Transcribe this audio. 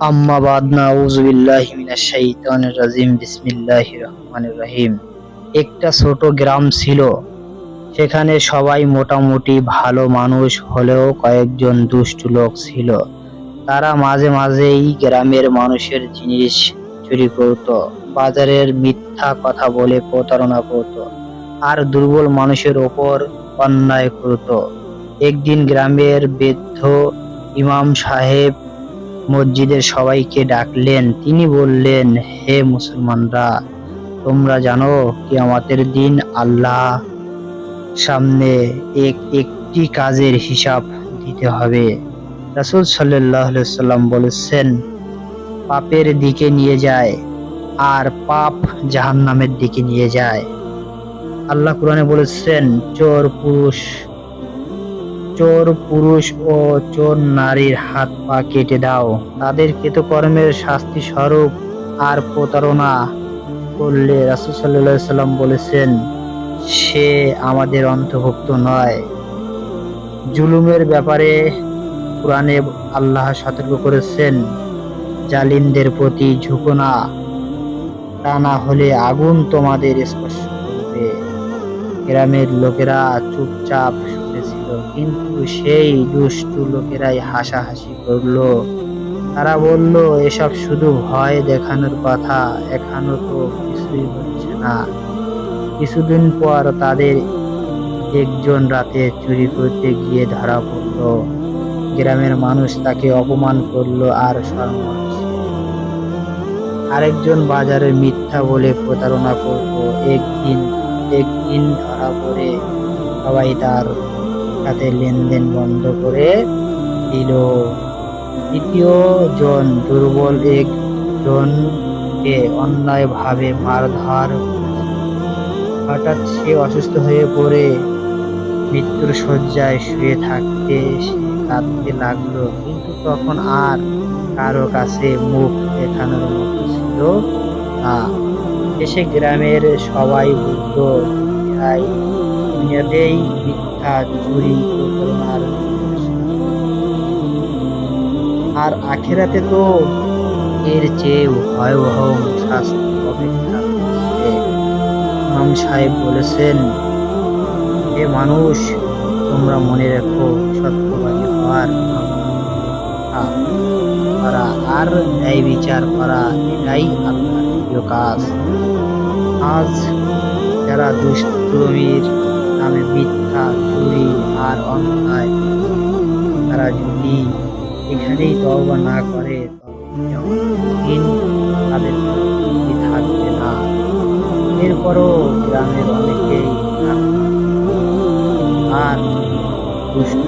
আম্মা বাদ রাজিম রহিম। একটা ছোট গ্রাম ছিল। সেখানে সবাই মোটামুটি ভালো মানুষ হলেও কয়েকজন দুষ্ট লোক ছিল। তারা মাঝে মাঝেই গ্রামের মানুষের জিনিস চুরি করত, বাজারের মিথ্যা কথা বলে প্রতারণা করত, আর দুর্বল মানুষের ওপর অন্যায় করত। একদিন গ্রামের বৃদ্ধ ইমাম সাহেব মসজিদের সবাইকে ডাকলেন। তিনি বললেন, হে মুসলমানরা, তোমরা জানো কি আমাদের দিন আল্লাহ সামনে এক একটি কাজের হিসাব দিতে হবে। রাসূল আলাইহি সাল্লাম বলেছেন, পাপের দিকে নিয়ে যায় আর পাপ জাহান্নামের দিকে নিয়ে যায়। আল্লাহ কোরআনে বলেছেন, চোর, পুরুষ চোর পুরুষ ও চোর নারীর হাত পা কেটে দাও। তাদের কৃতকর্মের শাস্তি স্বরূপ আর প্রতারণা করলে রাসূল সাল্লাল্লাহু সাল্লাম বলেছেন, সে আমাদের অন্তর্ভুক্ত নয়। জুলুমের ব্যাপারে কোরআনে আল্লাহ সতর্ক করেছেন, জালিমদের প্রতি ঝুঁকো না তা না হলে আগুন তোমাদের স্পর্শ করবে। গ্রামের লোকেরা চুপচাপ শুনেছিল কিন্তু সেই দুষ্টু লোকেরাই হাসাহাসি করল। তারা বলল, এসব শুধু ভয় দেখানোর কথা, এখনও তো কিছুই হচ্ছে না। কিছুদিন পর তাদের একজন রাতে চুরি করতে গিয়ে ধরা পড়ল। গ্রামের মানুষ তাকে অপমান করল আর সম্মান আরেকজন বাজারে মিথ্যা বলে প্রতারণা করল। একদিন একদিন ধরা পড়ে সবাই তার সাথে লেনদেন বন্ধ করে দিল। তৃতীয় জন দুর্বল এক একজনকে অন্যায়ভাবে মারধর হঠাৎ সে অসুস্থ হয়ে পড়ে। মৃত্যুর শয্যায় শুয়ে থাকতে কাঁদতে লাগল, কিন্তু তখন আর কারও কাছে মুখ দেখানোর মতো ছিল না। এসে গ্রামের সবাই "এরাই দুনিয়াতেই মিথ্যা চুরি প্রতারণার আর আখেরাতে তো এর চেয়ে ভয়াবহ শাস্তি ইমাম সাহেব বলেছেন, হে মানুষ, তোমরা মনে রেখো সত্যবাদী হওয়ার করা আর ন্যায় বিচার করা এটাই প্রিয় কাজ। আজ যারা দুষ্টমির নামে মিথ্যা, চুরি আর অন্যায়। তারা যদি এখানেই দবা না করে, তবে তাদের থাকবে না, এরপরও গ্রামের অনেকেই আর দুষ্ট